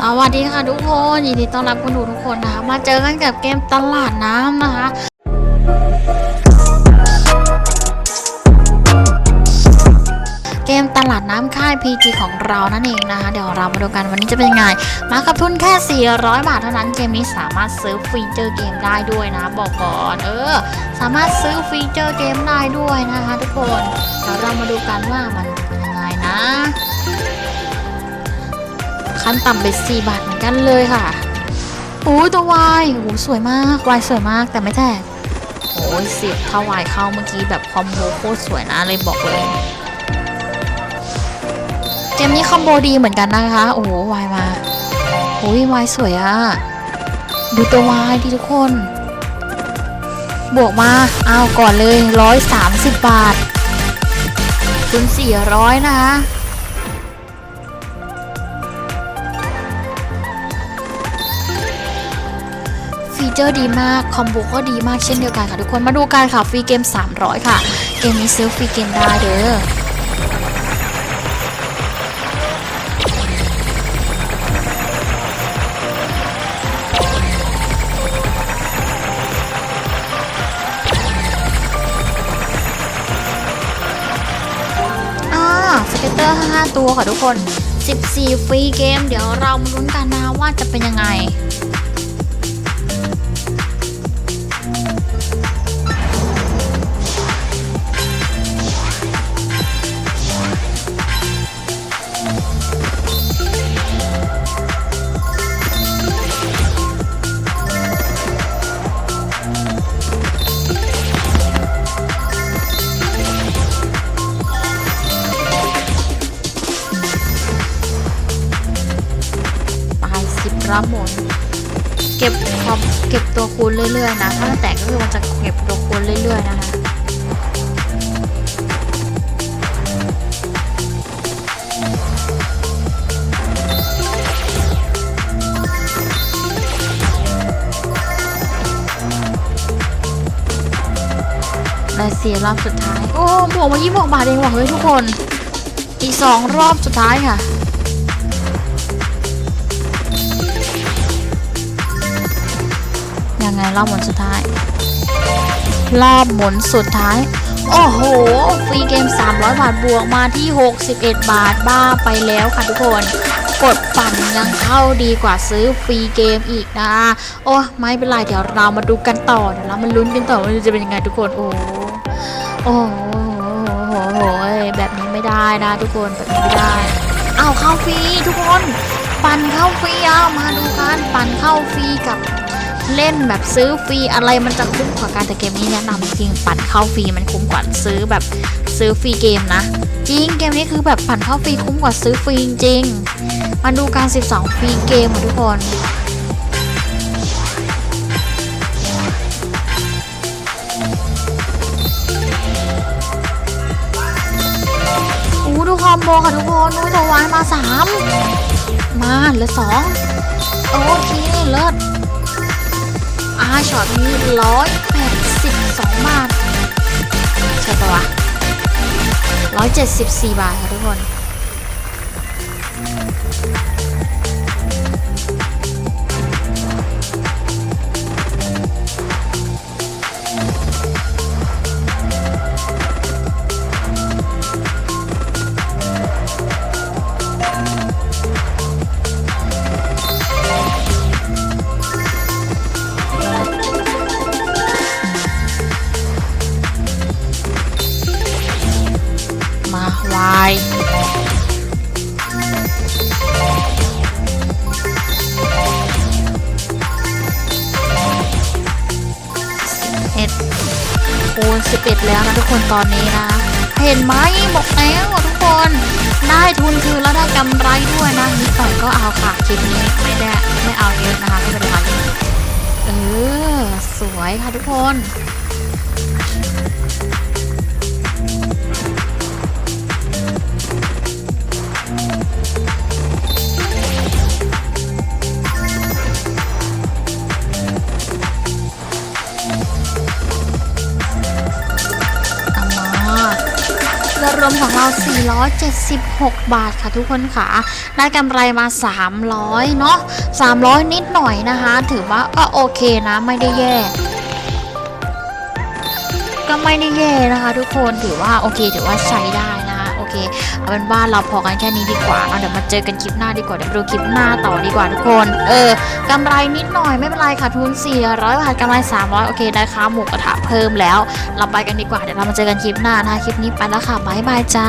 สวัสดีค่ะทุกคนยินดีต้อนรับคุณดูทุกคนนะคะ มาเจอกันกับเกมตลาดน้ำนะคะเกมตลาดน้ำค่าย PG ของเรานั่นเองนะคะ เดี๋ยวเรามาดูกันวันนี้จะเป็นยังไง มากับทุนแค่ 400 บาทเท่านั้นเกมนี้สามารถซื้อฟีเจอร์เกมได้ด้วยนะ บอกก่อนเออ สามารถซื้อฟีเจอร์เกมได้ด้วยนะคะ ทุกคนเดี๋ยวเรามาดูกันว่ามันเป็นยังไงนะ ขั้นต่ำไป4บาทเหมือนกันเลยค่ะโอ้ยตัววายโอ้สวยมากวายสวยมากแต่ไม่แตกโอ้ยเสียบถ้าวายเข้าเมื่อกี้แบบคอมโบโคตรสวยนะเลยบอกเลยเกมนี้คอมโบดีเหมือนกันนะคะ โอ้โหวายมาโอ้ยวายสวยอะดูตัววายดีทุกคน บวกมาเอาก่อนเลย 130 บาทคูณ400 นะคะ เจอร์ดีมาก คอมโบก็ดีมากเช่นเดียวกันค่ะทุกคน มาดูกันค่ะ ฟรีเกม 300 ค่ะ เกมนี้ซื้อฟรีเกมได้เด้ออ่าสเก็ตเตอร์ 5 ตัวค่ะทุกคน 14 ฟรีเกม เดี๋ยวเรามาลุ้นกันนะว่าจะเป็นยังไง รับหมด เก็บความเก็บตัวคูณเรื่อยๆนะถ้ามันแตกก็คือมันจะเก็บตัวคูณเรื่อยๆนะคะได้สี่รอบสุดท้าย โอ้บวกมายี่บวกบาทเองว่ะเฮ้ยทุกคน อีกสองรอบสุดท้ายค่ะ ยังไงรอบหมุนสุดท้าย รอบหมุนสุดท้าย โอ้โห ฟรีเกม 300 บาทบวกมาที่ 61 บาทบ้าไปแล้วค่ะทุกคน กดปั่นยังเข้าดีกว่าซื้อฟรีเกมอีกนะ โอ้ไม่เป็นไรเดี๋ยวเรามาดูกันต่อเดี๋ยวเรามาลุ้นกันต่อว่าจะเป็นยังไงทุกคน โอ้โหโอ้โหโอ้โหโอ้โหแบบนี้ไม่ได้นะทุกคนแบบนี้ไม่ได้เอาเข้าฟรีทุกคน ปั่นเข้าฟรีเอามาดูกันปั่นเข้าฟรีกับ เล่นแบบซื้อฟรีอะไรมันจะคุ้มกว่ากันแต่เกมนี้แนะนำจริงปั่นเข้าฟรีมันคุ้มกว่าซื้อแบบซื้อฟรีเกมนะ จริงเกมนี้คือแบบปั่นเข้าฟรีคุ้มกว่าซื้อฟรีจริงมาดูการ 12 ฟรีเกมทุกคนอู้ดูคอมโบค่ะทุกคนนุ้ยตัววายมาสามมาเหลือสองโอเคเลิศ อาช็อตนี้ร้อยแปดสิบสองบาท ใช่ปะวะร้อยเจ็ดสิบสี่บาทค่ะทุกคน 61 แล้วนะทุกคนตอนนี้นะ เห็นไหมบอกแล้วทุกคน ได้ทุนคือแล้วได้กำไรด้วยนะนิดหน่อยก็เอาค่ะคลิปนี้ไม่ได้ไม่เอาเยอะนะคะไม่เป็นไรเออสวยค่ะทุกคน วมของเรา 476 บาทค่ะทุกคนค่ะ ได้กำไรมา 300 เนาะ 300 นิดหน่อยนะคะ ถือว่าก็โอเคนะ ไม่ได้แย่ ก็ไม่ได้แย่นะคะทุกคน ถือว่าโอเค ถือว่าใช้ได้ โอเคเอาเป็นว่าเราพอกันแค่นี้ดีกว่าเอาเดี๋ยวมาเจอกันคลิปหน้าดีกว่าเดี๋ยวไปดูคลิปหน้าต่อดีกว่าทุกคน เออกำไรนิดหน่อยไม่เป็นไรค่ะทุน 400 บาทกำไร 300 โอเคได้ค่าหมูกระทะเพิ่มแล้ว เราไปกันดีกว่าเดี๋ยวเรามาเจอกันคลิปหน้านะคลิปนี้ไปแล้วค่ะบายบายจ้า